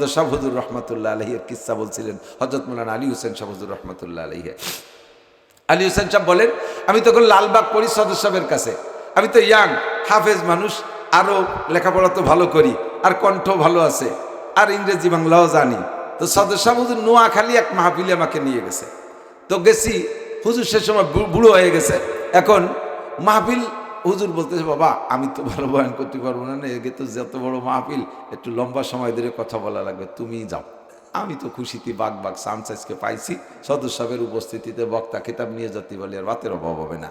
সদর শাহ হুজুর রহমতুল্লাহ আলহির কিসা বলছিলেন? হজরত মোলানা আলী হোসেন শাহ হুজুর রহমতুল্লাহ আলহির আলী হোসেন সাহেব বলেন, আমি তখন লালবাগ পড়ি সদর সাহেবের কাছে, আমি তো ইয়াং, হাফেজ মানুষ আরও লেখাপড়া তো ভালো করি, আর কণ্ঠ ভালো আছে, আর ইংরেজি বাংলাও জানি। তো সদর সাহেব হুজুর নোয়াখালী এক মাহফিলে আমাকে নিয়ে গেছে। তো গেছি, হুজুর সে সময় বুড়ো হয়ে গেছে। এখন মাহফিল হুজুর বলতেছে, বাবা, আমি তো ভালো বয়ান করতে পারব না এগে তো যত বড় মাহফিল, একটু লম্বা সময় ধরে কথা বলা লাগবে, তুমি যাও। আমি তো খুশিতে বাঘ বাঘ সানসাইজকে পাইছি, সদর সাহেবের উপস্থিতিতে বক্তা কিতাব নিয়ে যেতে বলে, আর বাতের অভাব হবে না।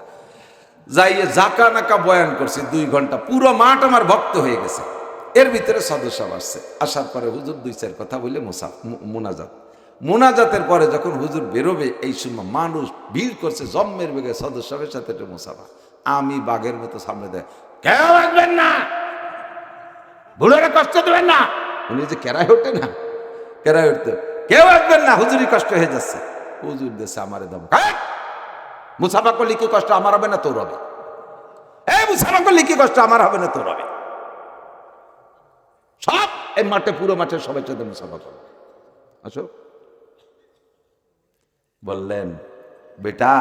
যাইয়ে জাকা নাকা বয়ান করছি দুই ঘণ্টা, পুরো মাঠ আমার ভক্ত হয়ে গেছে। এর ভিতরে সদস্য আসছে, আসার পরে হুজুর দুই চার কথা বলে মোসা মোনাজাত। মোনাজাতের পরে যখন হুজুর বেরোবে, এই সময় মানুষ ভিড় করছে, জম্মের বেগে সদস্যের সাথে একটু মোসাফা। আমি বাঘের মতো সামনে দেয়। কেউ আসবেন না। বুড়োরা কষ্ট দেবেন না। উনি যে কেরাই ওঠে না কেরাই উঠতে। কেউ আসবেন না, হুজুরি কষ্ট হয়ে যাচ্ছে। হুজুর দেশে আমারে দম। মুসাফা করলে কি কষ্ট আমার হবে না তোর হবে? এই মুসাফা করলে কি কষ্ট আমার হবে না তোর হবে? সব এই মাঠে, পুরো মাঠে সবাই চোদ্দ মুসাফা করবে আসো। বললেন, বেটা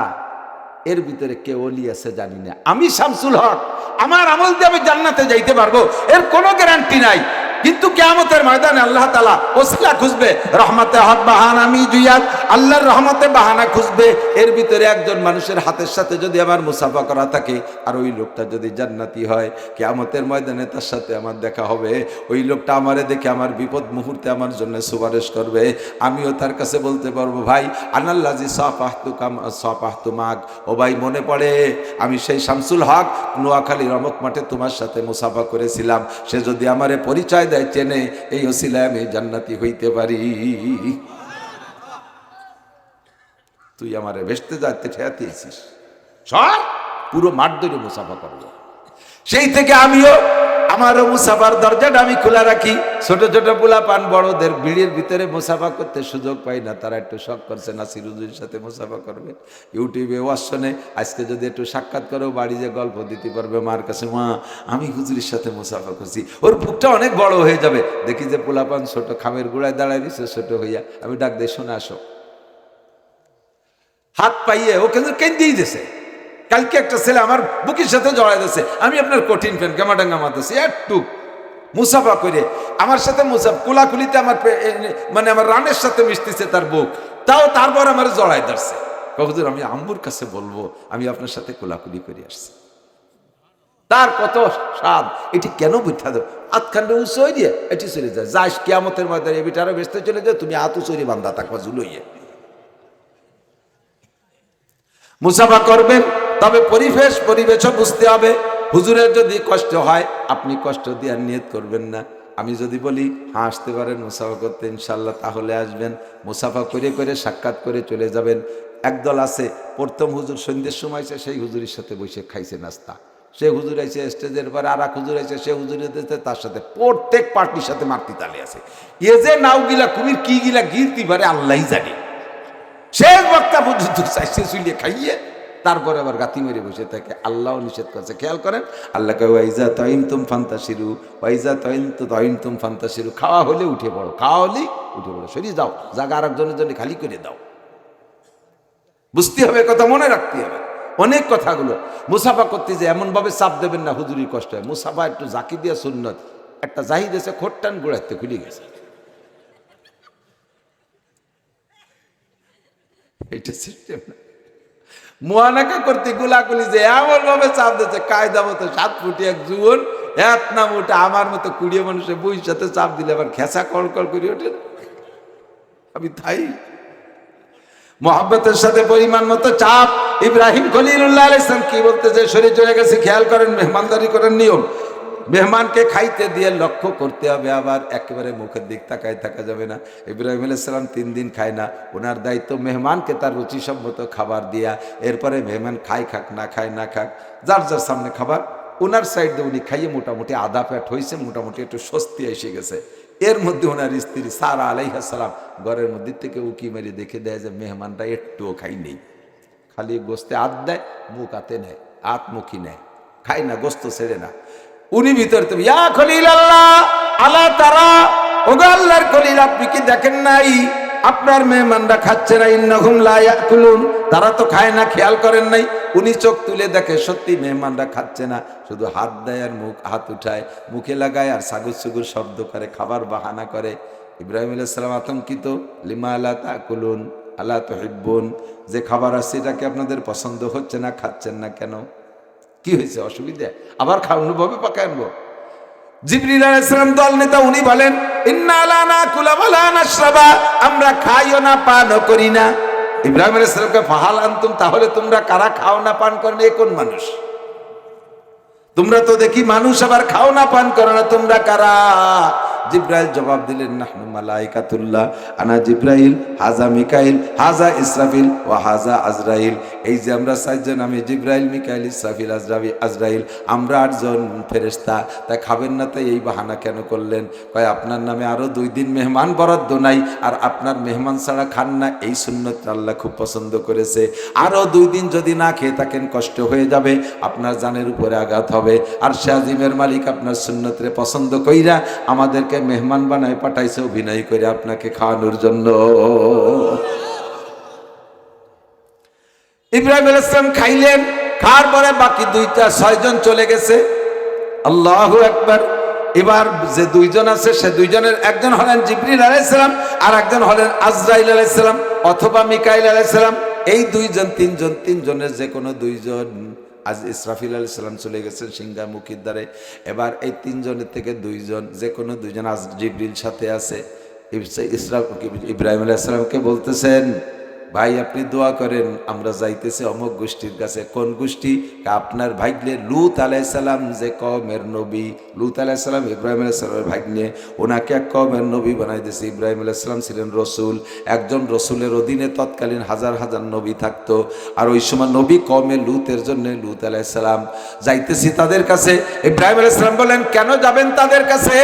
এর ভিতরে কে অলি আছে জানি না। আমি শামসুল হক, আমার আমল দিয়ে আমি জান্নাতে যাইতে পারব, এর কোনো গ্যারান্টি নাই। কিন্তু কেয়ামতের ময়দানে আল্লাহ তালা ওসিলা খুঁজবে, রহমতে বাহানা আমি জুয়াত আল্লাহর রহমতে বাহানা খুঁজবে। এর ভিতরে একজন মানুষের হাতের সাথে যদি আমার মুসাফা করা থাকে, আর ওই লোকটা যদি জান্নাতি হয়, কেয়ামতের ময়দানে তার সাথে আমার দেখা হবে। ওই লোকটা আমারে দেখে আমার বিপদ মুহূর্তে আমার জন্য সুপারিশ করবে। আমিও তার কাছে বলতে পারব, ভাই, আনাল্লাজি সপাহতু কাম সপাহতু মাগ। ও ভাই, মনে পড়ে? আমি সেই শামসুল হক নোয়াখালী রমক মাঠে তোমার সাথে মুসাফা করেছিলাম। সে যদি আমারে পরিচয় দেয় চেনে এই ওসিলায় আমি জান্নাতি হইতে পারি। তুই আমারে ভেসতে যাতে ঠেয়াতেছিস। সব পুরো মাঠ ধরে মুসাফা করব। সেই থেকে আমিও আমারও মুসাফার দরজাটা আমি খোলা রাখি। ছোট ছোট পোলা পান বড়দের ভিড়ের ভিতরে মুসাফা করতে সুযোগ পাই না, তারা একটু শখ করছে না সিরুজুর সাথে মুসাফা করবে। ইউটিউবে ওয়াশনে আজকে যদি একটু সাক্ষাৎ করো বাড়ি যে গল্প দিতে পারবে মার কাছে, মা, আমি হুজুরির সাথে মুসাফা করছি। ওর বুকটা অনেক বড় হয়ে যাবে। দেখি যে পোলা পান ছোট খামের গোড়ায় দাঁড়ায় দিছে ছোট হইয়া। আমি ডাক দিয়ে শোনা, আসো। হাত পাইয়ে ও ওকে কেন্দ্রেই দিছে। কালকে একটা ছেলে আমার বুকের সাথে জড়াই দিছে আমি আপনার কঠিন ফ্যান গামাডাঙ্গা মারতেছি। একটু মুসাফা করে আমার সাথে মুসাফ, কুলাকুলিতে আমার মানে আমার রানের সাথে মিশতেছে তার বুক। তাও তারপর আমার জড়াই ধরছে। কবুদুর আমি আম্মুর কাছে বলব, আমি আপনার সাথে কোলাকুলি করে আসছি। তার কত স্বাদ, এটি কেন বুঝা দেব আতখান্ডে উঁচু হয়ে দিয়ে এটি চলে যায়। যাস কেয়ামতের মধ্যে এ বিটারও বেসতে চলে যায় তুমি আতু চুরি বান্ধা থাকবা, ঝুলইয়ে। মুসাফা করবেন তবে পরিবেশ পরিবেশও বুঝতে হবে। হুজুরের যদি কষ্ট হয়, আপনি কষ্ট দিয়ে আর নিয়ত করবেন না। আমি যদি বলি আসতে পারেন, মুসাফা করতে ইনশাল্লাহ তাহলে আসবেন। মুসাফা করে করে, সাক্ষাৎ করে চলে যাবেন। একদল আছে, প্রথম হুজুর সন্ধ্যের সময় এসে সেই হুজুরের সাথে বসে খাইছে নাস্তা। সে হুজুর আইছে স্টেজের পরে আর এক হুজুর আইছে সে হুজুর তার সাথে প্রত্যেক পার্টির সাথে মারতি তালে আছে। এ যে নাও গিলা কুমির, কি গিলা গিরতি পারে আল্লাহ জানে। শেষ বক্তা পর্যন্ত চাইছে শুইলে খাইয়ে তারপরে আবার গাতি মেরে বসে থাকে। আল্লাহ নিষেধ করছে। খেয়াল করেন আল্লাহকে ওয়াইজা তৈন তুম ফান্তাসিরু ওয়াইজা তৈন তো তৈন তুম ফান্তাসিরু খাওয়া হলে উঠে পড়ো, খাওয়া হলেই উঠে পড়ো, সরিয়ে যাও জায়গা আর একজনের জন্য খালি করে দাও। বুঝতে হবে, কথা মনে রাখতে হবে। অনেক কথাগুলো। মুসাফা করতে যে এমনভাবে চাপ দেবেন না হুজুরি কষ্ট হয়। মুসাফা একটু জাকি দিয়া সুন্নত। একটা জাহিদ এসে খোট্টান গোড়াতে খুলে গেছে। এটা সিস্টেম না। মোয়ানাকা করতে গুলাগুলি যে এমন ভাবে চাপ দিচ্ছে কায়দা মতো সাত ফুটি এক জুয়ন এক নাম ওটা আমার মতো কুড়িয়ে মানুষের বই সাথে চাপ দিলে আবার খেসা কল করে ওঠে। আমি তাই মহাব্বতের সাথে পরিমাণ মতো চাপ। ইব্রাহিম খলিলুল্লাহ আলাইসলাম কি বলতে যে শরীর চলে গেছে, খেয়াল করেন, মেহমানদারি করেন নিয়ম। মেহমানকে খাইতে দিয়ে লক্ষ্য করতে হবে, আবার একেবারে মুখের দিক তাকায় থাকা যাবে না। ইব্রাহিম আলাইসালাম তিন দিন খায় না, ওনার দায়িত্ব মেহমানকে তার রুচিসম্মত খাবার দিয়া, এরপরে মেহমান খাই খাক, না খায় না খাক, যার যার সামনে খাবার ওনার সাইড উনি খাইয়ে মোটামুটি আধা প্যাট হয়েছে মোটামুটি একটু স্বস্তি এসে গেছে। এর মধ্যে ওনার স্ত্রী সারা আলাইহাসালাম ঘরের মধ্যে থেকে উকি মেরে দেখে দেয় যে মেহমানটা একটুও খাই নেই। খালি গোস্তে হাত দেয়, মুখ হাতে নেয় হাত মুখি নেয়। খায় না, গোস্ত ছেড়ে না। উনি ভিতর তুমি ইয়া খলিল আল্লাহ আলা তারা? ওগো আল্লাহর কলিল আপনি কি দেখেন নাই? আপনার মেহমানরা খাচ্ছে না, ইন্নাহুম লা ইয়াকুলুন। তারা তো খায় না, খেয়াল করেন নাই। উনি চোখ তুলে দেখে, সত্যি মেহমানরা খাচ্ছে না। শুধু হাত দেয় আর মুখ, হাত উঠায়, মুখে লাগায় আর সাগুর সুগুর শব্দ করে, খাবার বাহানা করে। ইব্রাহিম আলাইসালাম আতঙ্কিত, লিমা আল্লাহ তাকুলুন আল্লাহ তহিব্বুন? যে খাবার আছে এটাকে আপনাদের পছন্দ হচ্ছে না, খাচ্ছেন না কেন? কি হয়েছে? অসুবিধা? আবার খাওয়ানো ভাবে পাকায় আনব। দল নেতা, উনি বলেন আমরা খাইও না করি না। ইব্রাহিম ফাহাল আনতুম, তাহলে তোমরা কারা খাও না, পান এ কোন মানুষ? তোমরা তো দেখি মানুষ, আবার খাও না, পান করো না, তোমরা কারা? জিব্রাইল জবাব দিলেন, নাহনু মালাইকাতুল্লাহ, আনা জিব্রাইল, হাজা মিকাইল, হাজা ইসরাফিল ও হাজা আজরাইল। এই যে আমরা চারজন, আমি জিব্রাইল, মিকাইল, ইসরাফিল, আজরাবি আজরাইল, আমরা আটজন ফেরেস্তা তাই খাবেন না তাই এই বাহানা কেন করলেন? কয়, আপনার নামে আরও দুই দিন মেহমান বরাদ্দ নাই, আর আপনার মেহমান ছাড়া খান না, এই সুন্নত আল্লাহ খুব পছন্দ করেছে। আরও দুই দিন যদি না খেয়ে থাকেন, কষ্ট হয়ে যাবে, আপনার জানের উপরে আঘাত হবে। আর শাহিমের মালিক আপনার সুন্নতরে পছন্দ কইরা আমাদেরকে মেহমান বানায় পাঠাইছে, অভিনয় করে আপনাকে খাওয়ানোর জন্য। ইব্রাহিম আলাইহিস সালাম খাইলেন, খাওয়ার পরে বাকি দুইটা ছয়জন চলে গেছে। আল্লাহ একবার এবার যে দুইজন আছে, সে দুইজনের একজন হলেন জিবরিল আলাইসালাম আর একজন হলেন আজরাইল আলাইসালাম অথবা মিকাইল আলাইসালাম এই দুইজন, তিনজন, তিনজনের যে কোনো দুইজন আজ ইসরাফিল আলাইসালাম চলে গেছেন সিংহামুখীর দ্বারে। এবার এই তিনজনের থেকে দুইজন, যে কোনো দুইজন আজ জিবরিল সাথে আছে। ইব্রাহিম আলাইসালামকে বলতেছেন ভাই, আপনি দোয়া করেন, আমরা যাইতেছি অমুক গোষ্ঠীর কাছে। কোন গোষ্ঠী? আপনার ভাগ্নে লুত আলাইসালাম যে কমের নবী। লুত আলাইসালাম ইব্রাহিম আলাইসালামের ভাগ্নে। ওনাকে এক কমের নবী বানাই দিয়েছে ইব্রাহিম আলাইসালাম ছিলেন রসুল। একজন রসুলের অধীনে তৎকালীন হাজার হাজার নবী থাকতো। আর ওই সময় নবী কমে লুতের জন্য লুত আলাইসালাম। যাইতেছি তাদের কাছে। ইব্রাহিম আলাইসালাম বলেন কেন যাবেন তাদের কাছে?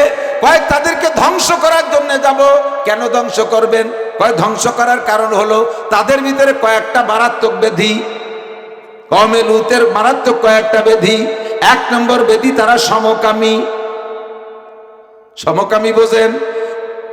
তাদেরকে ধ্বংস করার জন্য যাব। কেন ধ্বংস করবেন? কয় ধ্বংস করার কারণ হলো, তাদের ভিতরে কয়েকটা মারাত্মক বেধি। কমে লুতের মারাত্মক কয়েকটা বেধি। এক নম্বর ব্যাধি তারা সমকামী। সমকামী বোঝেন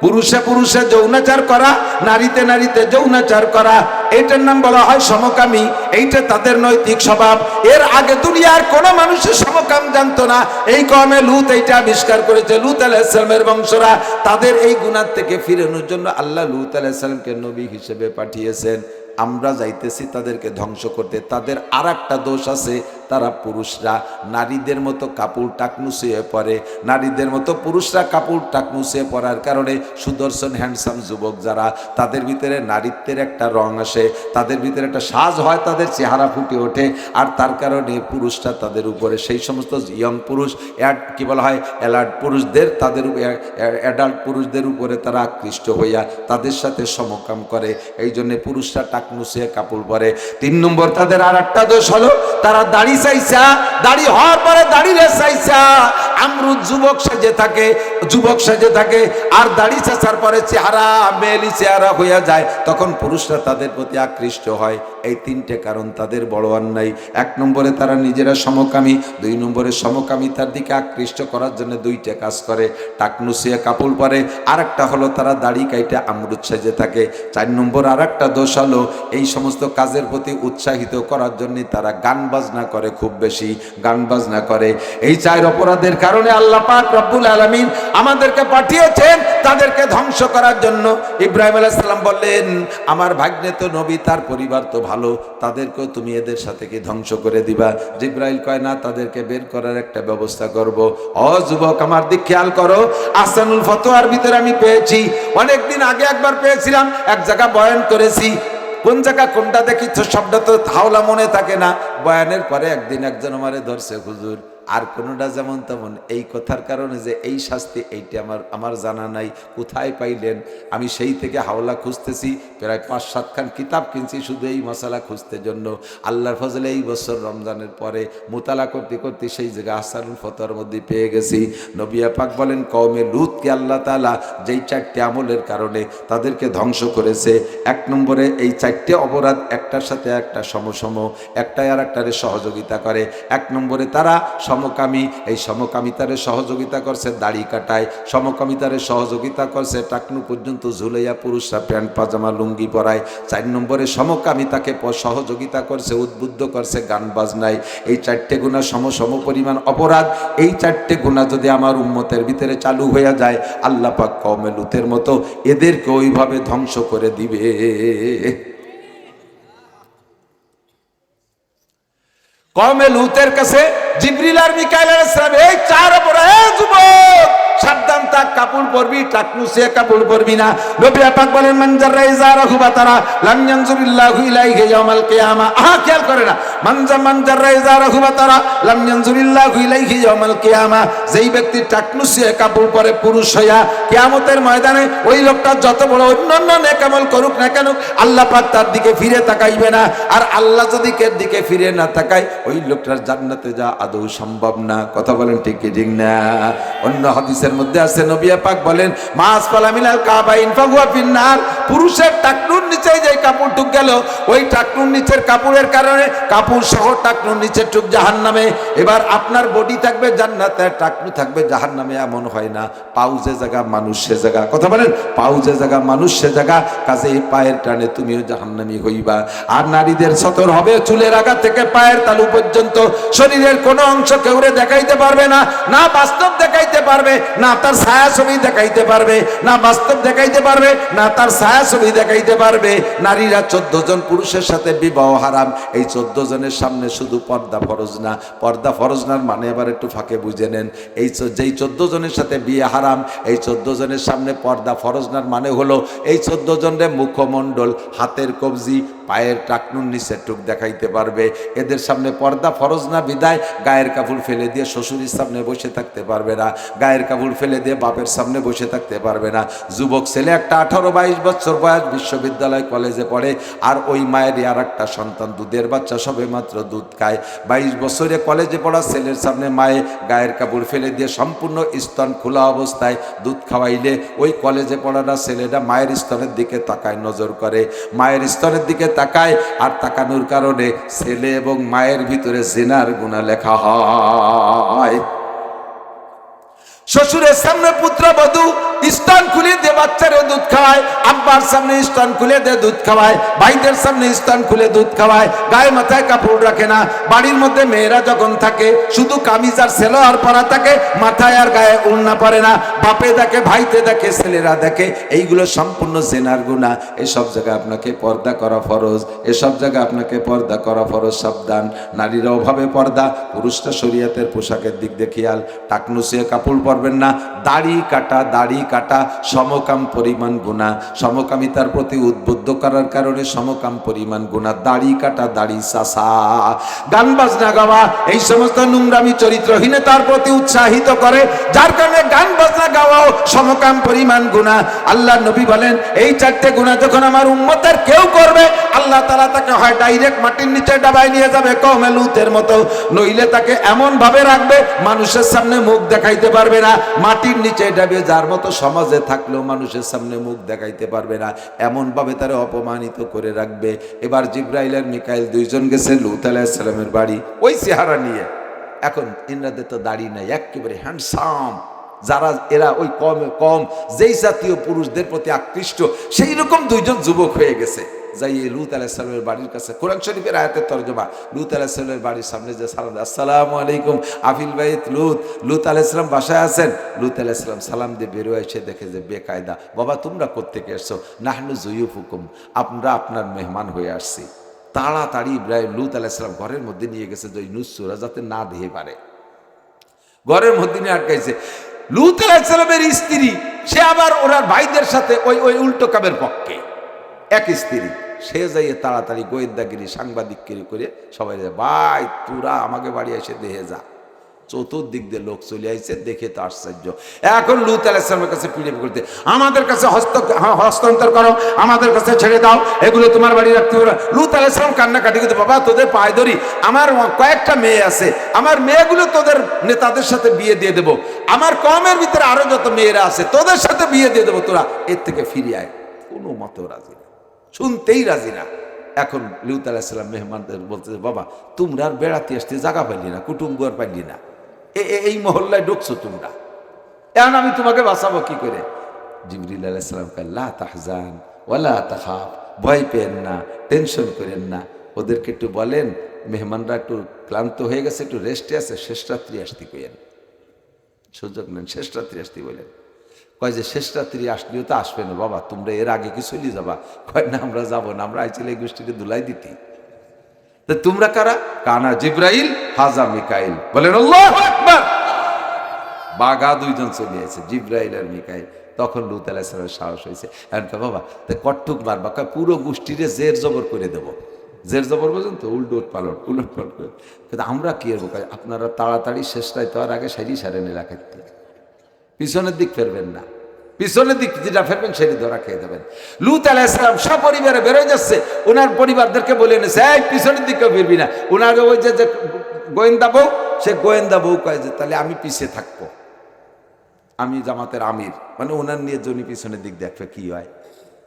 পুরুষে পুরুষে যৌনাচার করা, নারীতে নারীতে যৌনাচার করা, এইটার নাম বলা হয় সমকামী, এইটা তাদের নৈতিক স্বভাব। এর আগে দুনিয়ার কোনো মানুষের সমকাম জানতো না। এই কমে লুত এইটা আবিষ্কার করেছে। লুত আলাইসালামের বংশরা তাদের এই গুণার থেকে ফিরানোর জন্য আল্লাহ লুত আলাইসালামকে নবী হিসেবে পাঠিয়েছেন। আমরা যাইতেছি তাদেরকে ধ্বংস করতে। তাদের আর একটা দোষ আছে তারা পুরুষরা। নারীদের মতো কাপড় টাকনুসিয়ে পরে। নারীদের মতো পুরুষরা কাপড় টাকনুসিয়ে পরার কারণে সুদর্শন হ্যান্ডসাম যুবক যারা, তাদের ভিতরে নারীত্বের একটা রং আসে। তাদের ভিতরে একটা সাজ হয়, তাদের চেহারা ফুটে ওঠে। আর তার কারণে পুরুষরা তাদের উপরে সেই সমস্ত ইয়ং পুরুষ অ্যাড কি বলা হয় অ্যালার্ট পুরুষদের তাদের অ্যাডাল্ট পুরুষদের উপরে তারা আকৃষ্ট হইয়া তাদের সাথে সমকাম করে। এই জন্যে পুরুষরা টাকনুসিয়ে কাপড় পরে। তিন নম্বর তাদের আর একটা দোষ হলো, তারা দাড়ি চাইছা দাড়ি হওয়ার পরে দাড়ি রে চাইছা আমরুদ যুবক সেজে থাকে, যুবক সেজে থাকে, আর দাড়ি চাচার পরে চেহারা মেলি চেহারা হইয়া যায়। তখন পুরুষরা তাদের প্রতি আকৃষ্ট হয়। এই তিনটে কারণ তাদের বড় অন্যায় এক নম্বরে তারা নিজেরা সমকামী, দুই নম্বরে সমকামিতার দিকে আকৃষ্ট করার জন্য দুইটা কাজ করে। টাকনুসিয়া কাপড় পরে আর একটা হলো তারা দাড়ি কাইটে আমরুদ সেজে থাকে। চার নম্বর আর একটা দোষ হলো, এই সমস্ত কাজের প্রতি উৎসাহিত করার জন্য তারা গান বাজনা করে খুব বেশি, গান বাজনা করে। এই চার অপরাধের কারণে আল্লাহ পাক রব্বুল আলমিন আমাদেরকে পাঠিয়েছেন তাদেরকে ধ্বংস করার জন্য। ইব্রাহিম আলাইসাল্লাম বললেন, আমার ভাগ্নে তো নবী, তার পরিবার তো ভালো। তাদেরকেও তুমি এদের সাথে কি ধ্বংস করে দিবা? জিব্রাইল কয়, না, তাদেরকে বের করার একটা ব্যবস্থা করব। অ যুবক, আমার দিক খেয়াল করো। আসানুল ফতোয়ার ভিতরে আমি পেয়েছি। অনেকদিন আগে একবার পেয়েছিলাম, এক জায়গা বয়ান করেছি। কোন জায়গা, কোনটা দেখি তো শব্দ তো হাওলা মনে থাকে না। বয়ানের পরে একদিন একজন আমারে ধরছে, হুজুর আর কোনোটা যেমন তেমন, এই কথার কারণে যে এই শাস্তি এইটি আমার আমার জানা নাই, কোথায় পাইলেন? আমি সেই থেকে হাওলা খুঁজতেছি, প্রায় পাঁচ সাতখান কিতাব কিনছি শুধু এই মশালা খুঁজতে জন্য। আল্লাহর ফজলে এই বছর রমজানের পরে মোতালা করতে করতে সেই জায়গা আসানুল ফতোয়ার মধ্যে পেয়ে গেছি। নবিয়া পাক বলেন, কওমে লুতকে আল্লাহ তালা যেই চারটে আমলের কারণে তাদেরকে ধ্বংস করেছে। এক নম্বরে এই চারটে অপরাধ একটার সাথে একটা সমসম, একটাই আর একটারে সহযোগিতা করে। এক নম্বরে তারা সমকামী, এই সমকামিতারে সহযোগিতা করছে দাড়ি কাটায়, সমকামিতারে সহযোগিতা করছে টাকনু পর্যন্ত ঝুলাইয়া পুরুষরা প্যান্ট, পাজামা, লুঙ্গি পরায়। চার নম্বরে সমকামিতাকে সহযোগিতা করছে, উদ্বুদ্ধ করছে গান বাজনায়। এই চারটে গুণা সম সম পরিমাণ অপরাধ। এই চারটে গুণা যদি আমার উম্মতের ভিতরে চালু হয়ে যায়, আল্লাহ পাক কমে লুতের মতো এদেরকে ওইভাবে ধ্বংস করে দিবে। কমে লুতের কাছে জিবরিল আর মিকাইল এই চার এই যুবক! সাবধান থাক, কাপড় পরবি টাকনু সে কাপড় পরবি না। নবী পাক বলেন মানজার রাইজা রাহুবা তারা লাম ইয়ানজুরিল্লাহু ইলাইহি ইয়াউমাল কিয়ামা। আহা, খেয়াল করে না। মানজা মানজার রাইজা রাহুবা তারা লাম ইয়ানজুরিল্লাহু ইলাইহি ইয়াউমাল কিয়ামা। যেই ব্যক্তি টাকনু সে কাপড় পরে পুরুষ হইয়া কিয়ামতের ময়দানে ওই লোকটা যত বড় অন্যান্য নেকামল করুক না কেন, আল্লাহ পাক তার দিকে ফিরে তাকাইবে না। আর আল্লাহ যদি কের দিকে ফিরে না তাকায়, ওই লোকটার জান্নাতে যা আদৌ সম্ভব না। কথা বলেন ঠিক কি, ঠিক না? অন্য হাদিসের মধ্যে আছে, নবিয়া পাক বলেন, মাস পালা মিলাল কাবাইন ফাগুয়া ফিন্নার। পুরুষের টাকনুর নিচে যে কাপড় টুক গেল, ওই টাকনুর নিচের কাপড়ের কারণে কাপড় সহ টাকনুর নিচে টুক জাহান নামে এবার আপনার বডি থাকবে জান্নাতে, টাকনু থাকবে জাহান নামে এমন হয় না। পাউজে জায়গা, মানুষ সে জায়গা। কথা বলেন পাউজে জায়গা, মানুষ সে জায়গা কাজে পায়ের টানে তুমিও জাহান্নামি হইবা। আর নারীদের সতর হবে চুলের আগা থেকে পায়ের তালু পর্যন্ত। শরীরের কোনো অংশ কেউরে দেখাইতে পারবে না না বাস্তব দেখাইতে পারবে না তার ছায়া ছবি দেখাইতে পারবে, না বাস্তব দেখাইতে পারবে, না তার ছায়া ছবি দেখাইতে পারবে। নারীরা চোদ্দ জন পুরুষের সাথে বিবাহ হারাম, এই চোদ্দ জনের সামনে শুধু পর্দা ফরজ না। পর্দা ফরজ নার মানে এবার একটু ফাঁকে বুঝে নেন। এই যেই চোদ্দ জনের সাথে বিয়ে হারাম, এই চোদ্দ জনের সামনে পর্দা ফরজ নার মানে হলো, এই চোদ্দ জনের মুখমণ্ডল, হাতের কবজি পায়ের টাকনুর নিচের টুক দেখাইতে পারবে। এদের সামনে পর্দা ফরজ না, বিদায়। গায়ের কাপড় ফেলে দিয়ে শ্বশুরের সামনে বসে থাকতে পারবে না। গায়ের কাপড় ফেলে দিয়ে বাপের সামনে বসে থাকতে পারবে না। যুবক ছেলে একটা আঠারো বাইশ বছর বয়স বিশ্ববিদ্যালয় কলেজে পড়ে, আর ওই মায়েরই আর একটা সন্তান। দুধের বাচ্চা সবে মাত্র দুধ খায়। বাইশ বছরে কলেজে পড়া ছেলের সামনে মায়ে গায়ের কাপড় ফেলে দিয়ে সম্পূর্ণ স্তন খোলা অবস্থায় দুধ খাওয়াইলে, ওই কলেজে পড়াটা ছেলেটা মায়ের স্তনের দিকে তাকায়, নজর করে। মায়ের স্তনের দিকে তাকায়, আর তাকানোর কারণে ছেলে এবং মায়ের ভিতরে জেনার গুণা লেখা হয়। শ্বশুরের সামনে পুত্র বধূ স্তন খুলে দিয়ে বাচ্চারে দুধ খাওয়ায়, আব্বার সামনে স্তন খুলে দিয়ে দুধ খাওয়ায়, ভাইদের সামনে স্তন খুলে দুধ খাওয়ায়, গায়ে মাথায় কাপড় রাখে না। বাড়ির মধ্যে মেয়েরা যখন থাকে, শুধু কামিজ আর সেলোয়ার পরা থাকে, মাথায় আর গায়ে উড়না পরে না। বাপে দেখে, ভাইতে দেখে, ছেলেরা দেখে, এইগুলো সম্পূর্ণ জেনার গুণা। এসব জায়গায় আপনাকে পর্দা করা ফরজ, এসব জায়গায় আপনাকে পর্দা করা ফরজ, সাবধান। নারীরা অভাবে পর্দা, পুরুষরা শরীয়তের পোশাকের দিক দিয়ে খেয়াল। টাকনুসিয়ে কাপড় পরবেন না, দাড়ি কাটা, দাড়ি কাটা, সমকাম পরিমাণ গুণা। সমকামিতার প্রতি উদ্বুদ্ধ করার কারণে সমকাম পরিমাণ গুণা। দাড়ি কাটা, দাড়ি চাষা। গান, বাজনা গাওয়া, এই সমস্ত নোংরামি চরিত্রহীনে তার প্রতি উৎসাহিত করে। যার কারণে গান, বাজনা গাওয়াও সমকাম পরিমাণ গুণা। আল্লাহ নবী বলেন, এই চারটে গুণা যখন আমার উম্মতের কেউ করবে, আল্লাহ তারা তাকে হয় ডাইরেক্ট মাটির নিচে ডাবায় নিয়ে যাবে কমে লুতের মতো। নইলে তাকে এমন ভাবে রাখবে, মানুষের সামনে মুখ দেখাইতে পারবে না। মাটির নিচে ডাবে যার মতো সমাজে থাকলেও মানুষের সামনে মুখ দেখাইতে পারবে না, এমনভাবে তারা অপমানিত করে রাখবে। এবার জিব্রাইল আর মিকাইল দুইজন গেছে, লুত আলাহিসাল্লামের বাড়ি। ওই চেহারা নিয়ে। এখন ইন্দ্রাদের তো দাড়ি নাই, একেবারে হ্যান্ডসাম যারা, এরা ওই কম কম, যেই জাতীয় পুরুষদের প্রতি আকৃষ্ট সেই রকম দুইজন যুবক হয়ে গেছে। যাই এই লুত আলাহিসাল্লামের বাড়ির কাছে, কোরআন শরীফের আয়াতের তর্জমা, লুত আলাহিসাল্লামের বাড়ির সামনে যে সালাম আসসালামু আলাইকুম, আফিল বাইত লুত লুত আলাইসালাম বাসায় আছেন? লুত আলাইসালাম সালাম দিয়ে বেরো এসে দেখে যে বেকায়দা, বাবা, তোমরা কোত্থেকে এসছো? নাহনু জয়ুফ হুকুম আমরা আপনার মেহমান হয়ে আসছি। তাড়াতাড়ি ইব্রাহিম লুত আলাইসালাম ঘরের মধ্যে নিয়ে গেছে যে নুসুরা যাতে না দিয়ে পারে ঘরের মধ্যে নিয়ে আটকাইছে। লুত আলাহিসাল্লামের স্ত্রী, সে আবার ওনার ভাইদের সাথে ওই ওই উল্টো কামের পক্ষে। এক স্ত্রী, সে যাইয়ে তাড়াতাড়ি গোয়েন্দাগিরি সাংবাদিকগিরি করে সবাই ভাই, তোরা আমাকে বাড়ি এসে দেহে যা। চতুর্দিক দিয়ে লোক চলে আইছে, দেখে তো আশ্চর্য। এখন লুত আলাইসলামের কাছে পিড়ে করতে, আমাদের কাছে হস্ত হস্তান্তর করো, আমাদের কাছে ছেড়ে দাও, এগুলো তোমার বাড়ি রাখতে পারো লুত আলাইসলাম কান্নাকাটি করতে, বাবা, তোদের পায়ে ধরি, আমার কয়েকটা মেয়ে আছে, আমার মেয়েগুলো তোদের নেতাদের সাথে বিয়ে দিয়ে দেবো, আমার কমের ভিতরে আরও যত মেয়েরা আছে, তোদের সাথে বিয়ে দিয়ে দেবো, তোরা এর থেকে ফিরে আয়। কোনো মতেও রাজি শুনতেই রাজি না। এখন লিউত আলাহিসাল্লাম মেহমানদের বলতে বাবা, তোমরা আর বেড়াতে আসতে জায়গা পাইলি না, কুটুম্ব আর পাইলি না। এই মহল্লায় ঢুকছো তোমরা। এখন আমি তোমাকে বাঁচাবো কি করে? জিবরিল আলাইসালাম লা তাহজান ওয়ালা তাহাব ভয় পেন না, টেনশন করেন না। ওদেরকে একটু বলেন, মেহমানরা একটু ক্লান্ত হয়ে গেছে, একটু রেস্টে আছে, শেষ রাত্রি আসতে কইেন সুযোগ নেন, শেষ রাত্রি আসতে বলেন। কয় যে, শেষ রাত্রি আসলেও তো আসবে না বাবা, তোমরা এর আগে কি চলে যাবা? কয়, না, আমরা যাব না, আমরা আইছিলে এই গোষ্ঠীকে দুলাই দিতি। তা তোমরা কারা? কানা জিব্রাইল, হাজা মিকাইল। বলেন বাগা দুইজন চলে আছে জিব্রাইল আর মিকাইল। তখন লুত আলাইসালামের সাহস হয়েছে। এখন কে বাবা, তা কট্টুক মারবা। কয়, পুরো গোষ্ঠীরে জের জবর করে দেব। জের জবর বোঝেন তো উল্টোট পালট উলট পালট কিন্তু আমরা কি কয়, আপনারা তাড়াতাড়ি শেষ রাইতে হওয়ার আগে সারি সারেন এলাকাতে পিছনের দিক ফেরবেন না। পিছনের দিক যেটা ফেরবেন সেটি ধরা খেয়ে দেবেন। লুত আলাইসালাম সপরিবারে বেরোয় যাচ্ছে। ওনার পরিবারদেরকে বলে এনেছে, এই, পিছনের দিকে ফিরবি না। ওনার ওই যে গোয়েন্দা বউ, সে গোয়েন্দা বউ কয় যে, তাহলে আমি পিছিয়ে থাকব। আমি জামাতের আমির। মানে ওনার নিয়ে জনি পিছনের দিক দেখবে কি হয়।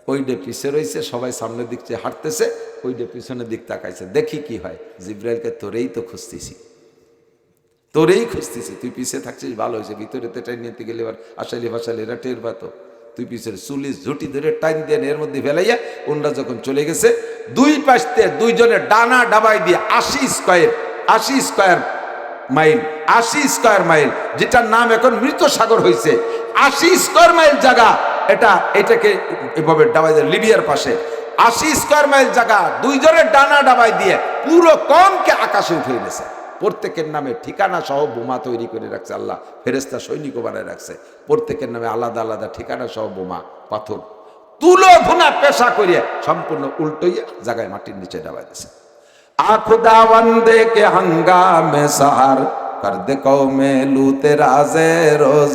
ওই ডে পিছে রয়েছে সবাই সামনের দিক চেয়ে হাঁটতেছে ওই ডে পিছনের দিক তাকাইছে। দেখি কি হয়। জিব্রাইলকে তোরেই তো খুঁজতেছি। তোরেই খুঁজতেছি, তুই পিছিয়ে থাকছিস, ভালো হয়েছে। ভিতরে তো টাইন নিতে গেলে এবার আসালি ফাসালি এরা টের পাত তুই পিছের চুলিশ ঝুটি ধরে টাইন দিয়ে এর মধ্যে ফেলাইয়া ওনরা যখন চলে গেছে, দুই পাশতে দুইজনের ডানা ডাবাই দিয়ে আশি স্কোয়ার আশি স্কোয়ার মাইল আশি স্কোয়ার মাইল যেটার নাম এখন মৃত সাগর হয়েছে আশি স্কোয়ার মাইল জায়গা, এটা, এটাকে এভাবে ডাবাই দেয় লিবিয়ার পাশে। আশি স্কোয়ার মাইল জায়গা দুইজনের ডানা ডাবাই দিয়ে পুরো কমকে আকাশে উঠে এনেছে প্রত্যেকের নামে ঠিকানা সহ বোমা তৈরি করে রাখছে আল্লাহ ফেরেস্তা সৈনিকও বানায় রাখছে। প্রত্যেকের নামে আলাদা আলাদা ঠিকানা সহ বোমা, পাথর, তুলো ধুনা পেশা করিয়ে সম্পূর্ণ উল্টোইয়া জায়গায় মাটির নিচে ডাবাই দিয়েছে আখুদা বন্দে কে হঙ্গামে সাহার کر دے قوم لو تیرا زیر و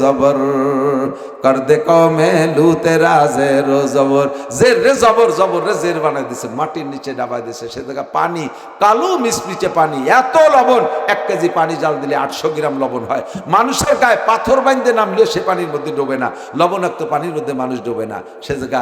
রে জবর জবর রে জের দিছে মাটির নিচে ডাবাই দিছে সে জায়গা পানি কালো মিসমিচে পানি এত লবণ এক কেজি পানি জাল দিলে আটশো গ্রাম লবণ হয় মানুষের গায়ে পাথর বাইন্দে নামলেও সে পানির মধ্যে ডোবে না লবণাক্ত পানির মধ্যে মানুষ ডোবে না সে জায়গা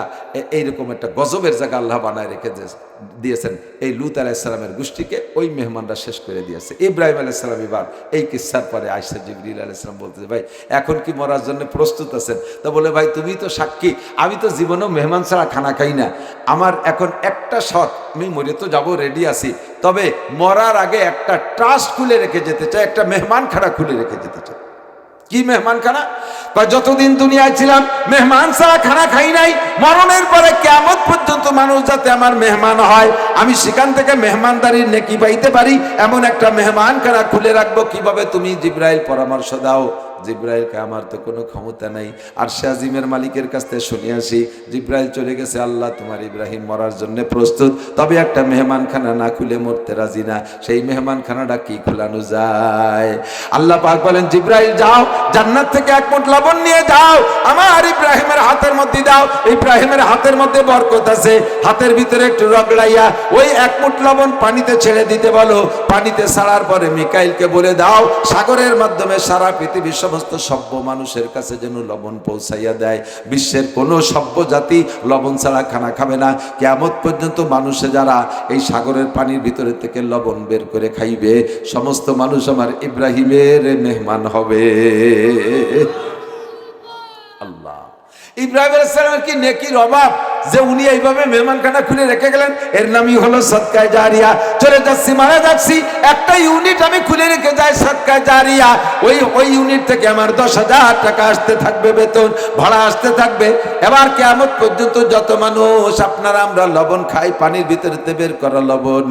এইরকম একটা গজবের জায়গা আল্লাহ বানায় রেখে দিয়েছে দিয়েছেন। এই লুত আলাইসালামের গোষ্ঠীকে ওই মেহমানরা শেষ করে দিয়েছে। ইব্রাহিম আলাইসালাম এবার এই কিসার পরে আয়সা জিবরিল আলাইসালাম বলতেছে, ভাই, এখন কি মরার জন্য প্রস্তুত আছেন? তা বলে, ভাই, তুমি তো সাক্ষী, আমি তো জীবনেও মেহমান ছাড়া খানা খাই না। আমার এখন একটা শখ, আমি মরে তো যাব রেডি আছি। তবে মরার আগে একটা ট্রাস্ট খুলে রেখে যেতে চাই, একটা মেহমান খানা খুলে রেখে যেতে চাই। কি মেহমান খানা? যতদিন দুনিয়ায় ছিলাম, মেহমান ছাড়া খানা খাই নাই। মরণের পরে কেমন পর্যন্ত মানুষ যাতে আমার মেহমান হয়, আমি সেখান থেকে মেহমানদারির নেকি পাইতে পারি। এমন একটা মেহমান খানা খুলে রাখব, কীভাবে তুমি জিব্রাইল পরামর্শ দাও? জিব্রাইলকে আমার তো কোনো ক্ষমতা নাই। আর শাজিমের মালিকের কাছ থেকে শুনে আসি, জিব্রাইল চলে গেছে, আল্লাহ তোমার ইব্রাহিম মরার জন্য প্রস্তুত। তবে একটা মেহমানখানা না খুলে মরতে রাজি না। সেই মেহমানখানাটা কি খোলানো যায়? আল্লাহ পাক বলেন, জিব্রাইল যাও, জান্নাত থেকে এক মুঠ লবণ নিয়ে যাও। আমার ইব্রাহিমের হাতের মধ্যে দাও। ইব্রাহিমের হাতের মধ্যে বরকত আছে। হাতের ভিতরে একটু রগড়াইয়া ওই এক মুঠ লবণ পানিতে ছেড়ে দিতে বলো। পানিতে ছাড়ার পরে মিকাইলকে বলে দাও, সাগরের মাধ্যমে সারা পৃথিবীর সমস্ত সভ্য মানুষের কাছে যেন লবণ পৌঁছাইয়া দেয়। বিশ্বের কোনো সভ্য জাতি লবণ ছাড়া খানা খাবে না। কেমন পর্যন্ত মানুষে যারা এই সাগরের পানির ভিতরে থেকে লবণ বের করে খাইবে, সমস্ত মানুষ আমার ইব্রাহিমের মেহমান হবে। ইব্রাহিম আলাইসালামের কি নেকির অভাব যে উনি এইভাবে মেহমানখানা খুলে রেখে গেলেন? এর নামই হলো সৎকায় জারিয়া। চলে যাচ্ছি, মারা যাচ্ছি। একটা ইউনিট আমি খুলে রেখে যাই সৎকায় জারিয়া। ওই ওই ইউনিট থেকে আমার দশ হাজার টাকা আসতে থাকবে বেতন, ভাড়া আসতে থাকবে। এবার কেমন পর্যন্ত যত মানুষ, আপনারা আমরা লবণ খাই, পানির ভিতরে বের করা লবণ।